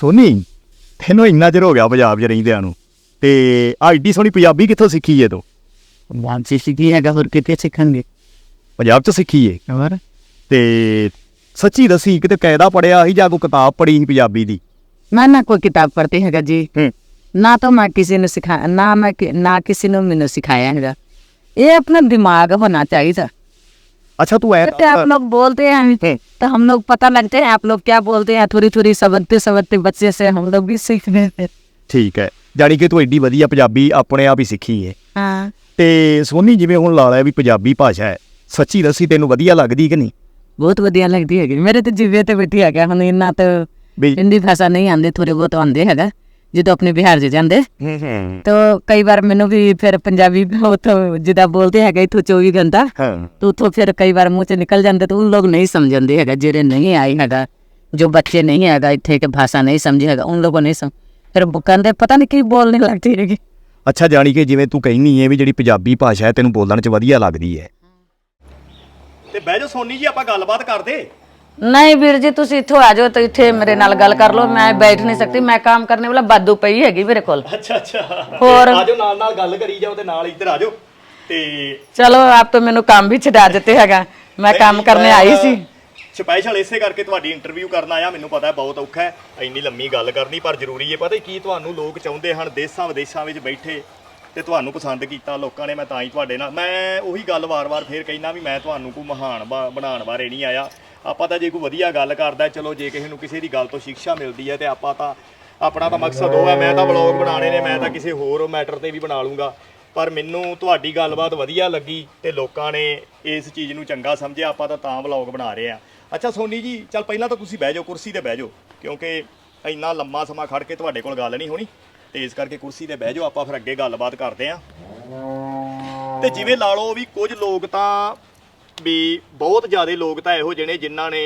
ਸੋਨੀ ਤੈਨੂੰ ਇੰਨਾ ਚਿਰ ਹੋ ਗਿਆ ਪੰਜਾਬ 'ਚ ਰਹਿੰਦਿਆਂ ਨੂੰ ਤੇ ਆ ਏਡੀ ਸੋਹਣੀ ਪੰਜਾਬੀ ਕਿੱਥੋਂ ਸਿੱਖੀ ਏ ਤੂੰ? ਵਾਂਸੀ ਸਿੱਖੀ ਹੈਗਾ ਹੋਰ ਕਿਤੇ ਸਿੱਖਾਂਗੇ ਪੰਜਾਬ 'ਚ ਸਿੱਖੀ ਏ। ਹੋਰ? ਤੇ ਸੱਚੀ ਦਸੀ ਕਿਤੇ ਕਾਇਦਾ ਪੜਿਆ ਸੀ ਜਾਂ ਕੋਈ ਕਿਤਾਬ ਪੜੀ ਸੀ ਪੰਜਾਬੀ ਦੀ? ਨਾ ਨਾ ਕੋਈ ਕਿਤਾਬ ਪੜ੍ਹਦੇ ਹੈਗਾ ਜੀ। ਨਾ ਤਾਂ ਮੈਂ ਕਿਸੇ ਨੂੰ ਸਿਖਾ ਨਾ ਮੈਂ ਨਾ ਕਿਸੇ ਨੂੰ ਮੈਨੂੰ ਸਿਖਾਇਆ ਹੈਗਾ। ਇਹ ਆਪਣਾ ਦਿਮਾਗ ਹੋਣਾ ਚਾਹੀਦਾ। चाहिए था ਅੱਛਾ ਤੂੰ ਐ बेटे आप लोग बोलते हैं तो हम लोग पता लगते हैं आप लोग क्या बोलते हैं थोड़ी थोड़ी समझते समझते बच्चे से हम लोग भी सीख रहे थे ਠੀਕ ਹੈ ਜਾਣੀ ਕਿ ਤੂੰ ਏਡੀ ਵਧੀਆ ਪੰਜਾਬੀ ਆਪਣੇ ਆਪ ਹੀ ਸਿੱਖੀ ਏ हाँ ਤੇ ਸੋਨੀ ਜਿਵੇਂ ਹੁਣ ਲਾ ਲਿਆ ਵੀ ਪੰਜਾਬੀ ਭਾਸ਼ਾ ਹੈ ਸੱਚੀ ਦੱਸੀ ਤੈਨੂੰ ਵਧੀਆ ਲੱਗਦੀ ਕਿ ਨਹੀਂ बहुत ਵਧੀਆ ਲੱਗਦੀ ਹੈਗੀ ਮੇਰੇ ਤੇ ਜਿਵੇਂ ਤੇ ਬੈਠੀ ਹੈਗਾ ਹੁਣ ਇੰਨਾ ਤਾਂ ਵੀ ਹਿੰਦੀ ਭਾਸ਼ਾ ਨਹੀਂ ਆਉਂਦੀ ਥੋੜੇ ਬਹੁਤ ਆਉਂਦੇ ਹੈਗਾ ਜਦੋਂ ਆਪਣੇ ਬਿਹਾਰ ਜੇ ਜਾਂਦੇ। ਤਾਂ ਕਈ ਵਾਰ ਮੈਨੂੰ ਵੀ ਫਿਰ ਪੰਜਾਬੀ ਉਥੋਂ ਜਿਹਦਾ ਬੋਲਦੇ ਹੈਗਾ ਇਥੋਂ 24 ਘੰਟਾ ਤਾਂ ਉਥੋਂ ਫਿਰ ਕਈ ਵਾਰ ਮੂੰਹ ਚ ਨਿਕਲ ਜਾਂਦੇ ਤਾਂ ਲੋਕ ਨਹੀਂ ਸਮਝਦੇ ਹੈਗਾ ਜਿਹੜੇ ਨਹੀਂ ਆਏ ਹੈਗਾ ਜੋ ਬੱਚੇ ਨਹੀਂ ਹੈਗਾ ਇੱਥੇ ਕਿ ਭਾਸ਼ਾ ਨਹੀਂ ਸਮਝੇ ਹੈਗਾ ਉਹਨਾਂ ਲੋਕਾਂ ਨੇ ਸਮ ਫਿਰ ਕਹਿੰਦੇ ਪਤਾ ਨਹੀਂ ਕੀ ਬੋਲਨੇ ਲੱਗਦੀ ਹੈਗੀ। ਅੱਛਾ ਜਾਣੀ ਕਿ ਜਿਵੇਂ ਤੂੰ ਕਹਿੰਨੀ ਹੈ ਵੀ ਜਿਹੜੀ ਪੰਜਾਬੀ ਭਾਸ਼ਾ ਹੈ ਤੈਨੂੰ ਬੋਲਣ ਚ ਵਧੀਆ ਲੱਗਦੀ ਹੈ। ਤੇ ਬਹਿ ਜਾ ਸੋਨੀ ਜੀ ਆਪਾਂ ਗੱਲਬਾਤ ਕਰਦੇ। नहीं वीर जी तुम इतो आ जाओ तो इतने मेरे नाल गल कर लो मैं बैठ नहीं सकती मैं काम करने वाला बादू पई हैगी मेरे कोल ਅੱਛਾ ਅੱਛਾ ਹੋਰ? ਆਜੋ ਨਾਲ ਨਾਲ ਗੱਲ ਕਰੀ ਜਾਓ ਤੇ ਨਾਲ ਇੱਧਰ ਆਜੋ ਤੇ चलो आप तो मैंने काम भी छड़ा देते हैगा मैं काम करने आई सी ਸਪੈਸ਼ਲ ਇਸੇ ਕਰਕੇ ਤੁਹਾਡੀ ਇੰਟਰਵਿਊ ਕਰਨ ਆਇਆ ਮੈਨੂੰ ਪਤਾ ਹੈ ਬਹੁਤ ਔਖਾ ਹੈ ਇੰਨੀ ਲੰਮੀ ਗੱਲ ਕਰਨੀ ਪਰ ਜ਼ਰੂਰੀ ਹੈ ਪਤਾ ਕੀ ਤੁਹਾਨੂੰ ਲੋਕ ਚਾਹੁੰਦੇ ਹਨ ਦੇਸ਼ਾਂ ਵਿਦੇਸ਼ਾਂ ਵਿੱਚ ਬੈਠੇ ਤੇ ਤੁਹਾਨੂੰ ਪਸੰਦ ਕੀਤਾ ਲੋਕਾਂ ਨੇ ਮੈਂ ਤਾਂ ਹੀ ਤੁਹਾਡੇ ਨਾਲ ਮੈਂ ਉਹੀ ਗੱਲ ਵਾਰ-ਵਾਰ ਫੇਰ ਕਹਿਣਾ ਵੀ ਮੈਂ ਤੁਹਾਨੂੰ ਕੋਈ ਮਹਾਨ ਬਾ- ਬਣਾਉਣ ਬਾਰੇ ਨਹੀਂ ਆਇਆ ਆਪਾਂ ਤਾਂ ਜੇ ਕੋਈ ਵਧੀਆ ਗੱਲ ਕਰਦਾ, ਚਲੋ ਜੇ ਕਿਸੇ ਨੂੰ ਕਿਸੇ ਦੀ ਗੱਲ ਤੋਂ ਸਿੱਖਿਆ ਮਿਲਦੀ ਹੈ ਤੇ ਆਪਾਂ ਤਾਂ, ਆਪਣਾ ਤਾਂ ਮਕਸਦ ਉਹ ਹੈ, ਮੈਂ ਤਾਂ ਵਲੌਗ ਬਣਾਉਣੇ ਨੇ, ਮੈਂ ਤਾਂ ਕਿਸੇ ਹੋਰ ਮੈਟਰ ਤੇ ਵੀ ਬਣਾ ਲੂੰਗਾ। ਪਰ ਮੈਨੂੰ ਤੁਹਾਡੀ ਗੱਲਬਾਤ ਵਧੀਆ ਲੱਗੀ ਤੇ ਲੋਕਾਂ ਨੇ ਇਸ ਚੀਜ਼ ਨੂੰ ਚੰਗਾ ਸਮਝਿਆ, ਆਪਾਂ ਤਾਂ ਤਾਂ ਵਲੌਗ ਬਣਾ ਰਹੇ ਆ ਅੱਛਾ, ਸੋਨੀ ਜੀ, ਚੱਲ ਪਹਿਲਾਂ ਤਾਂ ਤੁਸੀਂ ਬਹਿ ਜਾਓ, ਕੁਰਸੀ ਤੇ ਬਹਿ ਜਾਓ, ਕਿਉਂਕਿ ਇੰਨਾ ਲੰਮਾ ਸਮਾਂ ਖੜ ਕੇ ਤੁਹਾਡੇ ਕੋਲ ਗੱਲ ਨਹੀਂ ਹੋਣੀ। ਤੇ ਇਸ ਕਰਕੇ ਕੁਰਸੀ ਤੇ ਬਹਿ ਜਾਓ, ਆਪਾਂ ਫਿਰ ਅੱਗੇ ਗੱਲਬਾਤ ਕਰਦੇ ਆ ਤੇ ਜਿਵੇਂ ਲਾ ਲਓ ਵੀ ਕੁਝ ਲੋਕ ਤਾਂ ਵੀ ਬਹੁਤ ਜ਼ਿਆਦਾ ਲੋਕ ਤਾਂ ਇਹੋ ਜਿਹੇ ਨੇ ਜਿਨ੍ਹਾਂ ਨੇ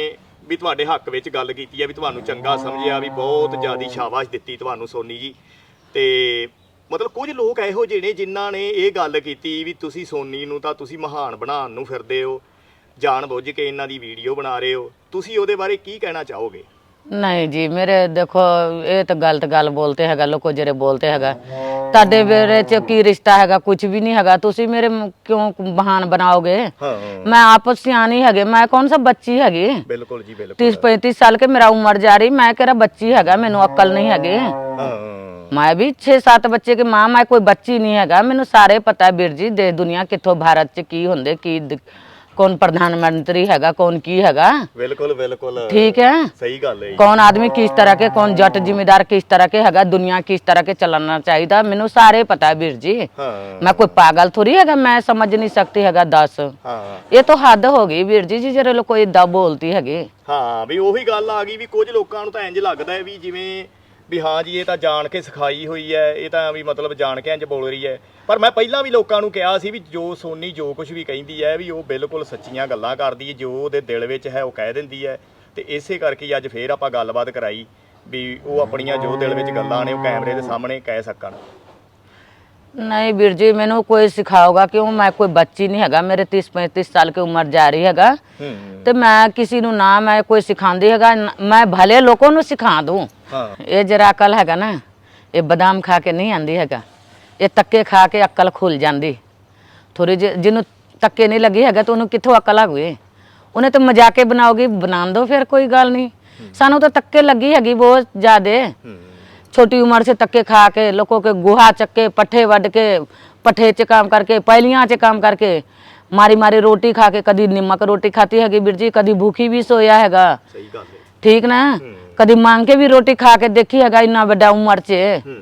ਵੀ ਤੁਹਾਡੇ ਹੱਕ ਵਿੱਚ ਗੱਲ ਕੀਤੀ ਹੈ ਵੀ ਤੁਹਾਨੂੰ ਚੰਗਾ ਸਮਝਿਆ ਵੀ ਬਹੁਤ ਜ਼ਿਆਦੀ ਸ਼ਾਬਾਸ਼ ਦਿੱਤੀ ਤੁਹਾਨੂੰ ਸੋਨੀ ਜੀ ਤੇ ਮਤਲਬ ਕੁਝ ਲੋਕ ਇਹੋ ਜਿਹੇ ਨੇ ਜਿਨ੍ਹਾਂ ਨੇ ਇਹ ਗੱਲ ਕੀਤੀ ਵੀ ਤੁਸੀਂ ਸੋਨੀ ਨੂੰ ਤਾਂ ਤੁਸੀਂ ਮਹਾਨ ਬਣਾਉਣ ਨੂੰ ਫਿਰਦੇ ਹੋ ਜਾਣ ਬੁੱਝ ਕੇ ਇਹਨਾਂ ਦੀ ਵੀਡੀਓ ਬਣਾ ਰਹੇ ਹੋ ਤੁਸੀਂ ਉਹਦੇ ਬਾਰੇ ਕੀ ਕਹਿਣਾ ਚਾਹੋਗੇ नहीं जी मेरे देखो ये तो गलत गल बोलते हैगा लोग जेरे बोलते हैगा ਤੁਹਾਡੇ ਮੇਰੇ ਚ ਕੀ ਰਿਸ਼ਤਾ ਹੈਗਾ ਕੁਝ ਵੀ ਨਹੀਂ ਹੈਗਾ। ਤੁਸੀਂ ਮੇਰੇ ਮ- ਕਿਉਂ ਬਹਾਨ ਬਣਾਓਗੇ? ਹਾਂ ਮੈਂ ਆਪ ਸਿਆਣੀ ਹੈਗੇ ਮੈਂ ਕੌਣ ਸਾ ਬੱਚੀ ਹੈਗੀ? ਬਿਲਕੁਲ ਜੀ ਬਿਲਕੁਲ। 30 35 ਸਾਲ ਕੇ ਮੇਰਾ ਉਮਰ ਜਾ ਰਹੀ ਮੈਂ ਕਿਹੜਾ ਬੱਚੀ ਹੈਗਾ ਮੈਨੂੰ ਅਕਲ ਨਹੀਂ ਹੈਗੀ। ਹਾਂ। ਮੈਂ ਵੀ 6-7 ਬੱਚੇ ਕੇ ਮਾਂ ਮੈਂ ਕੋਈ ਬੱਚੀ ਨਹੀਂ ਹੈਗਾ। ਮੈਨੂੰ ਸਾਰੇ ਪਤਾ ਹੈ ਵੀਰ ਜੀ ਦੇ ਦੁਨੀਆ ਕਿੱਥੋਂ ਭਾਰਤ ਚ ਕੀ ਹੁੰਦੇ ਕੀ ਦ- ਕੌਣ ਪ੍ਰਧਾਨ ਮੰਤਰੀ ਹੈਗਾ ਕੌਣ ਕੀ ਹੈਗਾ? ਬਿਲਕੁਲ ਬਿਲਕੁਲ। ਠੀਕ ਹੈ? ਸਹੀ ਗੱਲ ਹੈ ਕੌਣ ਆਦਮੀ ਕਿਸ ਤਰ੍ਹਾਂ ਕੇ ਕੌਣ ਜੱਟ ਜ਼ਿਮੀਦਾਰ ਕਿਸ ਤਰ੍ਹਾਂ ਕੇ ਹੈਗਾ ਦੁਨੀਆ ਕਿਸ ਤਰ੍ਹਾਂ ਕੇ ਚਲਾਉਣਾ ਚਾਹੀਦਾ ਮੈਨੂੰ ਸਾਰੇ ਪਤਾ ਹੈ ਵੀਰ ਜੀ। ਹਾਂ। ਮੈਂ ਕੋਈ ਪਾਗਲ ਥੋੜੀ ਹੈਗਾ ਮੈਂ ਸਮਝ ਨਹੀਂ ਸਕਦੀ ਹੈਗਾ ਦੱਸ। ਹਾਂ। ਇਹ ਤਾਂ ਹੱਦ ਹੋ ਗਈ ਵੀਰ ਜੀ ਜਿਹੜੇ ਲੋਕ ਕੋਈ ਇਦਾਂ ਬੋਲਦੀ ਹੈਗੇ। ਹਾਂ ਵੀ ਉਹੀ ਗੱਲ ਆ ਗਈ ਵੀ ਕੁਝ ਲੋਕਾਂ ਨੂੰ ਤਾਂ ਇੰਜ ਲੱਗਦਾ ਹੈ ਵੀ ਜਿਵੇਂ ਵੀ ਹਾਂ ਜੀ, ਇਹ ਤਾਂ ਜਾਣ ਕੇ ਸਿਖਾਈ ਹੋਈ ਹੈ, ਇਹ ਤਾਂ ਵੀ ਮਤਲਬ ਜਾਣ ਕੇ ਇੰਜ ਬੋਲ ਰਹੀ ਹੈ। ਪਰ ਮੈਂ ਪਹਿਲਾਂ ਵੀ ਲੋਕਾਂ ਨੂੰ ਕਿਹਾ ਸੀ ਵੀ ਜੋ ਸੋਨੀ ਜੋ ਕੁਝ ਵੀ ਕਹਿੰਦੀ ਹੈ ਵੀ ਉਹ ਬਿਲਕੁਲ ਸੱਚੀਆਂ ਗੱਲਾਂ ਕਰਦੀ ਹੈ, ਜੋ ਉਹਦੇ ਦਿਲ ਵਿੱਚ ਹੈ ਉਹ ਕਹਿ ਦਿੰਦੀ ਹੈ। ਤੇ ਇਸੇ ਕਰਕੇ ਅੱਜ ਫੇਰ ਆਪਾਂ ਗੱਲਬਾਤ ਕਰਾਈ ਵੀ ਉਹ ਆਪਣੀਆਂ ਜੋ ਦਿਲ ਵਿੱਚ ਗੱਲਾਂ ਨੇ ਉਹ ਕੈਮਰੇ ਦੇ ਸਾਹਮਣੇ ਕਹਿ ਸਕਣ। ਨਹੀਂ ਵੀਰ ਜੀ ਮੈਨੂੰ ਕੋਈ ਸਿਖਾਓਗਾ ਕਿਉਂ ਮੈਂ ਕੋਈ ਬੱਚੀ ਨਹੀਂ ਹੈਗਾ ਮੇਰੇ 30 35 ਸਾਲ ਦੀ ਉਮਰ ਜਾ ਰਹੀ ਹੈਗਾ। ਤੇ ਮੈਂ ਕਿਸੇ ਨੂੰ ਨਾ ਮੈਂ ਕੋਈ ਸਿਖਾਉਂਦੀ ਹੈਗਾ ਮੈਂ ਭਲੇ ਲੋਕਾਂ ਨੂੰ ਸਿਖਾ ਦੂੰ। ਇਹ ਜਰਾ ਅਕਲ ਹੈਗਾ ਨਾ ਇਹ ਬਦਾਮ ਖਾ ਕੇ ਨਹੀਂ ਆਂਦੀ ਹੈਗਾ। ਇਹ ਤੱਕੇ ਖਾ ਕੇ ਅਕਲ ਖੁੱਲ ਜਾਂਦੀ। ਥੋੜੀ ਜਿਹਨੂੰ ਤੱਕੇ ਨਹੀਂ ਲੱਗੀ ਹੈਗਾ ਤਾਂ ਉਹਨੂੰ ਕਿੱਥੋਂ ਅਕਲ ਆ ਗਈ? ਉਹਨੇ ਤਾਂ ਮਜ਼ਾਕੇ ਬਣਾਓਗੀ ਬਣਾ ਦੋ ਫਿਰ ਕੋਈ ਗੱਲ ਨਹੀਂ। ਸਾਨੂੰ ਤਾਂ ਤੱਕੇ ਲੱਗੀ ਹੈਗੀ ਬਹੁਤ ਜ਼ਿਆਦੇ। छोटी उम्र से तक्के खा के लोगों के गुहा चक्के पट्ठे वड के पट्ठे च काम करके पहलियां च काम करके मारी मारी रोटी खा के कदी निमक रोटी खाती हैगी बीर जी कदी भूखी भी सोया हैगा ਸਹੀ ਗੱਲ ਹੈ ठीक ना कदी मांग के भी रोटी खा के देखी हैगा इन्ना बड़ा उम्र च ਹੂੰ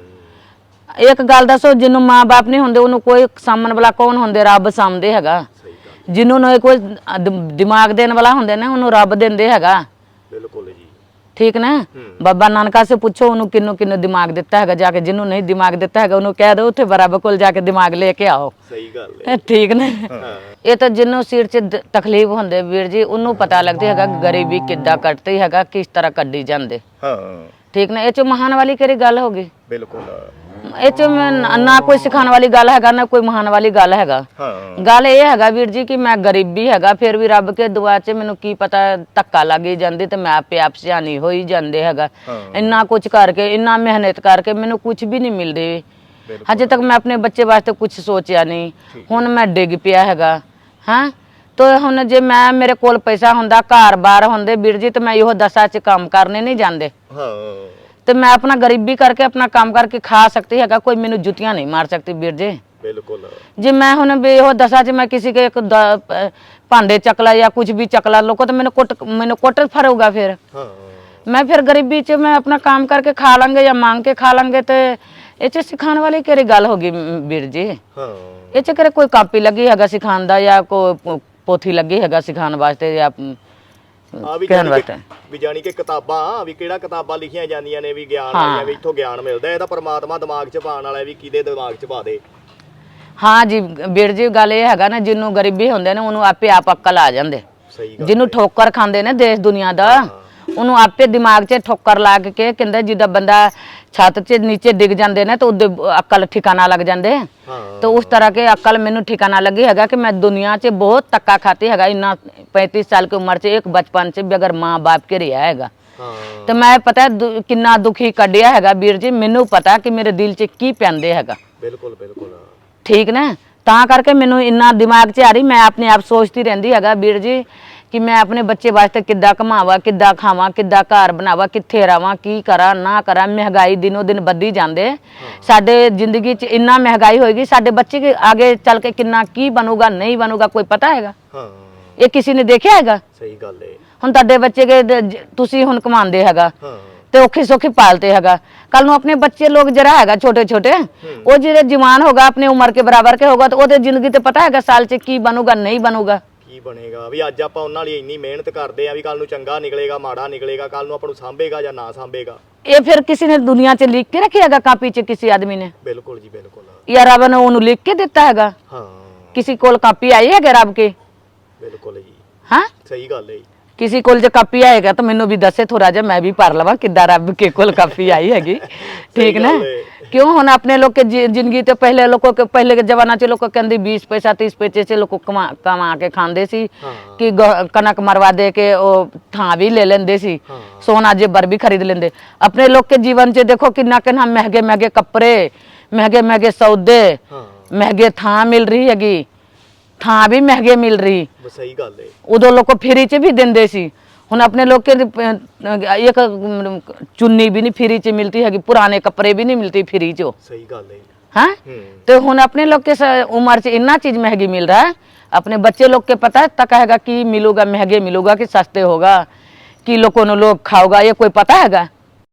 ਇੱਕ ਗੱਲ ਦੱਸੋ ਜਿਹਨੂੰ ਮਾਂ-ਬਾਪ ਨਹੀਂ ਹੁੰਦੇ ਉਹਨੂੰ ਕੋਈ ਸਾਹਮਣ ਵਾਲਾ ਕੌਣ ਹੁੰਦੇ ਰੱਬ ਸਾਹਮਣੇ ਹੈਗਾ ਸਹੀ ਗੱਲ ਜਿਹਨੂੰ ਨਾ ਕੋਈ ਦ- ਦਿਮਾਗ ਦੇਣ ਵਾਲਾ ਹੁੰਦੇ ਨਾ ਉਹਨੂੰ ਰੱਬ ਦਿੰਦੇ ਹੈਗਾ ਬਿਲਕੁਲ ਠੀਕ ਨਾ? ਬਾਬਾ ਨਾਨਕਾ ਸੇ ਪੁੱਛੋ ਉਹਨੂੰ ਕਿੰਨੂੰ ਕਿੰਨੂੰ ਦਿਮਾਗ ਦਿੱਤਾ ਹੈਗਾ ਜਾ ਕੇ ਜਿਹਨੂੰ ਨਹੀਂ ਦਿਮਾਗ ਦਿੱਤਾ ਹੈਗਾ ਉਹਨੂੰ ਕਹਿ ਦਿਓ ਉੱਥੇ ਬਰਾਬਰ ਕੋਲ ਜਾ ਕੇ ਦਿਮਾਗ ਲੈ ਕੇ ਆਓ। ਸਹੀ ਗੱਲ ਹੈ ਇਹ ਠੀਕ ਨੇ? ਇਹ ਤਾਂ ਜਿਹਨੂੰ ਸਿਰ 'ਚ ਦ- ਤਕਲੀਫ ਹੁੰਦੇ ਵੀਰ ਜੀ ਉਹਨੂੰ ਪਤਾ ਲੱਗਦੀ ਹੈਗਾ ਗਰੀਬੀ ਕਿੱਦਾਂ ਕੱਟਦੀ ਹੈਗਾ ਕਿਸ ਤਰ੍ਹਾਂ ਕੱਢੀ ਜਾਂਦੇ। ਹਾਂ। ਠੀਕ ਨਾ? ਇਹ ਚ ਮਹਾਨ ਵਾਲੀ ਕਿਹੜੀ ਗੱਲ ਹੋ ਗਈ? ਬਿਲਕੁਲ। ਇਹ ਚ ਮੈਂ ਨਾ- ਕੋਈ ਸਿਖਾਉਣ ਵਾਲੀ ਗੱਲ ਹੈਗਾ ਨਾ ਕੋਈ ਮਹਾਨ ਵਾਲੀ ਗੱਲ ਹੈਗਾ। ਹਾਂ। ਗੱਲ ਇਹ ਹੈਗਾ ਵੀਰ ਜੀ ਕਿ ਮੈਂ ਗਰੀਬੀ ਹੈਗਾ ਫਿਰ ਵੀ ਰੱਬ ਕੇ ਦੁਆ 'ਚ ਮੈਨੂੰ ਕੀ ਪਤਾ ਧੱਕਾ ਲੱਗ ਹੀ ਜਾਂਦੀ ਤੇ ਮੈਂ ਆਪੇ ਆਪ ਸਿਆਣੀ ਹੋਈ ਜਾਂਦੇ ਹੈਗਾ। ਹਾਂ। ਇੰਨਾ ਕੁਝ ਕਰਕੇ ਇੰਨਾ ਮਿਹਨਤ ਕਰਕੇ ਮੈਨੂੰ ਕੁਝ ਵੀ ਨਹੀਂ ਮਿਲ ਰਹੀ ਬਿਲਕੁਲ। ਹਜੇ ਤੱਕ ਮੈਂ ਆਪਣੇ ਬੱਚੇ ਵਾਸਤੇ ਕੁਝ ਸੋਚਿਆ ਨਹੀਂ। ਹੁਣ ਮੈਂ ਡਿੱਗ ਪਿਆ ਹੈਗਾ ਹਾਂ? ਤੋ ਹੁਣ ਜੇ ਮੈਂ ਮੇਰੇ ਕੋਲ ਪੈਸਾ ਹੁੰਦਾ ਘਰ-ਬਾਰ ਹੁੰਦੇ ਵੀਰ ਜੀ ਤੇ ਮੈਂ ਇਹੋ ਦਸ਼ਾ 'ਚ ਕੰਮ ਕਰਨੇ ਨਹੀਂ ਜਾਂਦੇ। ਹਾਂ। ਤੇ ਮੈਂ ਆਪਣਾ ਗਰੀਬੀ ਕਰਕੇ ਆਪਣਾ ਕੰਮ ਕਰਕੇ ਖਾ ਸਕਤੀ ਹੈਗਾ ਕੋਈ ਮੈਨੂੰ ਜੁੱਤੀਆਂ ਨਹੀਂ ਮਾਰ ਸਕਦੀ ਵੀਰ ਜੀ। ਬਿਲਕੁਲ। ਜੇ ਮੈਂ ਹੁਣ ਵੀ ਇਹੋ ਦਸਾਂ ਚ ਮੈਂ ਕਿਸੇ ਕੇ ਇੱਕ ਦ- ਭਾਂਡੇ ਚੱਕਲਾ ਜਾਂ ਕੁਝ ਵੀ ਚੱਕਲਾ ਲੋਕੋ ਤਾਂ ਮੈਨੂੰ ਕੁੱਟ ਮੈਨੂੰ ਕੁੱਟ ਫਰੂਗਾ ਫਿਰ। ਹਾਂ। ਮੈਂ ਫਿਰ ਗਰੀਬੀ ਚ ਮੈਂ ਆਪਣਾ ਕੰਮ ਕਰਕੇ ਖਾ ਲਾਂਗੇ ਜਾਂ ਮੰਗ ਕੇ ਖਾ ਲਾਂਗੇ ਤੇ ਇਹ ਚ ਸਿਖਾਉਣ ਵਾਲੀ ਕਿਹੜੀ ਗੱਲ ਹੋ ਗਈ ਮ- ਵੀਰ ਜੀ? ਹਾਂ। ਇਹ ਚ ਕਿਹੜੇ ਕੋਈ ਕਾਪੀ ਲੱਗੀ ਹੈਗਾ ਸਿਖਾਉਣ ਦਾ ਜਾਂ ਕੋਈ ਪੋ- ਪੋਥੀ ਲੱਗੀ ਹੈਗਾ ਸਿਖਾਉਣ ਵਾਸਤੇ ਜਾਂ ਆ ਵੀ ਵੀ ਕਿ ਕਿਤਾਬਾਂ ਵੀ ਕਿਹੜਾ ਕਿਤਾਬਾਂ ਲਿਖੀਆਂ ਜਾਂਦੀਆਂ ਨੇ ਵੀ ਗਿਆਨ ਹਾਂ। ਵਾਲੀਆਂ ਵੀ ਇੱਥੋਂ ਗਿਆਨ ਮਿਲਦਾ ਇਹ ਤਾਂ ਪਰਮਾਤਮਾ ਦਿਮਾਗ 'ਚ ਪਾਉਣ ਵਾਲਾ ਵੀ ਕਿਹਦੇ ਦਿਮਾਗ 'ਚ ਪਾ ਦੇ। ਹਾਂ ਜੀ ਵੀਰ ਜੀ ਗੱਲ ਇਹ ਹੈਗਾ ਨਾ ਜਿਹਨੂੰ ਗਰੀਬੀ ਹੁੰਦੇ ਨੇ ਉਹਨੂੰ ਆਪੇ ਆਪ ਅਕਲ ਆ ਜਾਂਦੇ। ਜਿਹਨੂੰ ਠੋਕਰ ਖਾਂਦੇ ਨੇ ਦੇਸ਼ ਦੁਨੀਆ ਦਾ। ਉਹਨੂੰ ਆਪੇ ਦਿਮਾਗ 'ਚ ਠੋਕਰ ਲੱਗ ਕੇ ਕਹਿੰਦਾ ਜਿਹਦਾ ਬੰਦਾ ਛੱਤ 'ਚ ਨੀਚੇ ਡਿੱਗ ਜਾਂਦੇ ਨੇ ਤਾਂ ਉਹਦੇ ਅਕਲ ਠਿਕਾਣਾ ਲੱਗ ਜਾਂਦੇ ਤਾਂ ਉਸ ਤਰ੍ਹਾਂ ਕੇ ਅਕਲ ਮੈਨੂੰ ਠਿਕਾਣਾ ਲੱਗੀ ਹੈਗਾ ਕਿ ਮੈਂ ਦੁਨੀਆ 'ਚ ਬਹੁਤ ਤੱਕਾ ਖਾਤੀ ਹੈਗਾ ਇੰਨਾ 35 ਸਾਲ ਦੀ ਉਮਰ 'ਚ ਇੱਕ ਬਚਪਨ 'ਚ ਬਗਰ ਮਾਂ-ਬਾਪ ਕੇ ਰਿਹਾ ਹੈਗਾ। ਤੇ ਮੈਂ ਪਤਾ ਕਿੰਨਾ ਦੁਖੀ ਕੱਢਿਆ ਹੈਗਾ ਵੀਰ ਜੀ ਮੈਨੂੰ ਪਤਾ ਕਿ ਮੇਰੇ ਦਿਲ 'ਚ ਕੀ ਪੈਂਦੇ ਹੈਗਾ। ਬਿਲਕੁਲ ਬਿਲਕੁਲ ਠੀਕ ਨਾ? ਤਾਂ ਕਰਕੇ ਮੈਨੂੰ ਇੰਨਾ ਦਿਮਾਗ 'ਚ ਆ ਰਹੀ ਮੈਂ ਆਪਣੇ ਆਪ ਸੋਚਦੀ ਰਹਿੰਦੀ ਹੈਗਾ ਵੀਰ ਜੀ ਕਿ ਮੈਂ ਆਪਣੇ ਬੱਚੇ ਵਾਸਤੇ ਕਿੱਦਾਂ ਕਮਾਵਾਂ ਕਿੱਦਾਂ ਖਾਵਾਂ ਕਿੱਦਾਂ ਘਰ ਬਣਾਵਾਂ ਕਿੱਥੇ ਰਵਾਂ ਕੀ ਕਰਾਂ ਨਾ ਕਰਾਂ ਮਹਿੰਗਾਈ ਦਿਨੋ ਦਿਨ ਵੱਧਦੀ ਜਾਂਦੇ। ਸਾਡੇ ਜ਼ਿੰਦਗੀ 'ਚ ਇੰਨਾ ਮਹਿੰਗਾਈ ਹੋਏਗੀ ਸਾਡੇ ਬੱਚੇ ਕੇ ਅੱਗੇ ਚੱਲ ਕੇ ਕਿੰਨਾ ਕੀ ਬਣੂਗਾ ਨਹੀਂ ਬਣੂਗਾ ਕੋਈ ਪਤਾ ਹੈਗਾ? ਹਾਂ। ਇਹ ਕਿਸੇ ਨੇ ਦੇਖਿਆ ਹੈਗਾ? ਸਹੀ ਗੱਲ ਏ। ਹੁਣ ਤੁਹਾਡੇ ਬੱਚੇ ਕੇ ਦ- ਜ- ਤੁਸੀਂ ਹੁਣ ਕਮਾਉਂਦੇ ਹੈਗਾ ਹਾਂ। ਤੇ ਔਖੀ ਸੌਖੀ ਪਾਲਤੇ ਹੈਗਾ। ਕੱਲ ਨੂੰ ਆਪਣੇ ਬੱਚੇ ਲੋਕ ਜਰਾ ਹੈਗਾ ਛੋਟੇ ਛੋਟੇ ਉਹ ਜਿਹੜੇ ਜਵਾਨ ਹੋਗਾ ਆਪਣੇ ਉਮਰ ਕੇ ਬਰਾਬਰ ਕੇ ਹੋਗਾ ਤਾਂ ਉਹਦੇ ਜ਼ਿੰਦਗੀ ਤੇ ਪਤਾ ਹੈਗਾ ਸਾਲ 'ਚ ਕੀ ਬਣੂਗਾ ਨਹੀਂ ਬਣੂਗਾ? ਕੀ ਬਣੇਗਾ? ਵੀ ਅੱਜ ਆਪਾਂ ਉਹਨਾਂ ਲਈ ਇੰਨੀ ਮਿਹਨਤ ਕਰਦੇ ਆ ਵੀ ਕੱਲ ਨੂੰ ਚੰਗਾ ਨਿਕਲੇਗਾ ਮਾੜਾ ਨਿਕਲੇਗਾ ਕੱਲ ਨੂੰ ਆਪਾਂ ਨੂੰ ਸਾਂਭੇਗਾ ਜਾਂ ਨਾ ਸਾਂਭੇਗਾ। ਇਹ ਫਿਰ ਕਿਸੇ ਨੇ ਦੁਨੀਆ 'ਚ ਲਿਖ ਕੇ ਰੱਖਿਆ ਹੈਗਾ ਕਾਪੀ 'ਚ ਕਿਸੇ ਆਦਮੀ ਨੇ? ਬਿਲਕੁਲ ਜੀ ਬਿਲਕੁਲ। ਜਾਂ ਰੱਬ ਨੇ ਉਹਨੂੰ ਲਿਖ ਕੇ ਦਿੱਤਾ ਹੈਗਾ? ਹਾਂ। ਕਿਸੇ ਕੋਲ ਕਾਪੀ ਆਈ ਹੈਗਾ ਰੱਬ ਕੇ? ਬਿਲਕੁਲ ਜੀ। ਹਾਂ? ਸਹੀ ਗੱਲ ਏ ਜੀ। ਕਿਸੇ ਕੋਲ ਜੇ ਕਾਪੀ ਆਏਗਾ ਤਾਂ ਮੈਨੂੰ ਵੀ ਦੱਸੇ ਥੋੜਾ ਜਿਹਾ ਮੈਂ ਵੀ ਪੜ ਲਵਾਂ ਕਿੱਦਾਂ ਰੱਬ ਕੇ ਕੋਲ ਕਾਪੀ ਆਈ ਹੈਗੀ ਠੀਕ ਨਾ ਗੱਲ ਹੈ। क्यों ਹੁਣ अपने लोग के जी- जिंदगी तो पहले लोगों के पहले के जमाना च लोग कहते 20 पैसा 30 पैसे से लोग कमा कमा के खांदे सी ਹਾਂ ਕਿ ਗ- ਕਣਕ ਮਰਵਾ ਦੇ ਕੇ ਉਹ ਥਾਂ ਵੀ ਲੈ ਲੈਂਦੇ ਸੀ ਹਾਂ। ਸੋਨਾ ਜੇਬਰ ਵੀ ਖਰੀਦ ਲੈਂਦੇ ਆਪਣੇ ਲੋਕ ਕੇ ਜੀਵਨ 'ਚ ਦੇਖੋ ਕਿੰਨਾ ਕਿੰਨਾ ਮਹਿੰਗੇ ਮਹਿੰਗੇ ਕੱਪੜੇ ਮਹਿੰਗੇ ਮਹਿੰਗੇ ਸੌਦੇ ਹਾਂ ਮਹਿੰਗੇ ਥਾਂ ਮਿਲ ਰਹੀ ਹੈਗੀ ਥਾਂ ਵੀ ਮਹਿੰਗੇ ਮਿਲ ਰਹੀ ਬਸ ਸਹੀ ਗੱਲ ਏ ਉਦੋਂ ਲੋਕ ਫਰੀ 'ਚ ਵੀ ਦਿੰਦੇ ਸੀ ਹੁਣ ਆਪਣੇ ਲੋਕ ਕੇ ਅਹ, ਇੱਕ ਅਮ, ਚੁੰਨੀ ਵੀ ਨਹੀਂ ਫਰੀ 'ਚ ਮਿਲਤੀ ਹੈਗੀ ਪੁਰਾਣੇ ਕੱਪੜੇ ਵੀ ਨਹੀਂ ਮਿਲਤੀ ਫਰੀ 'ਚ ਸਹੀ ਗੱਲ ਏ हाँ ਹੂੰ तो हुन अपने लोग के स- उम्र से इतना चीज महंगी मिल रहा है अपने बच्चे लोग के पता है तक हैगा कि मिलूगा महंगे मिलूगा कि सस्ते होगा कि लोगों ने लोग खाओगा ये कोई पता हैगा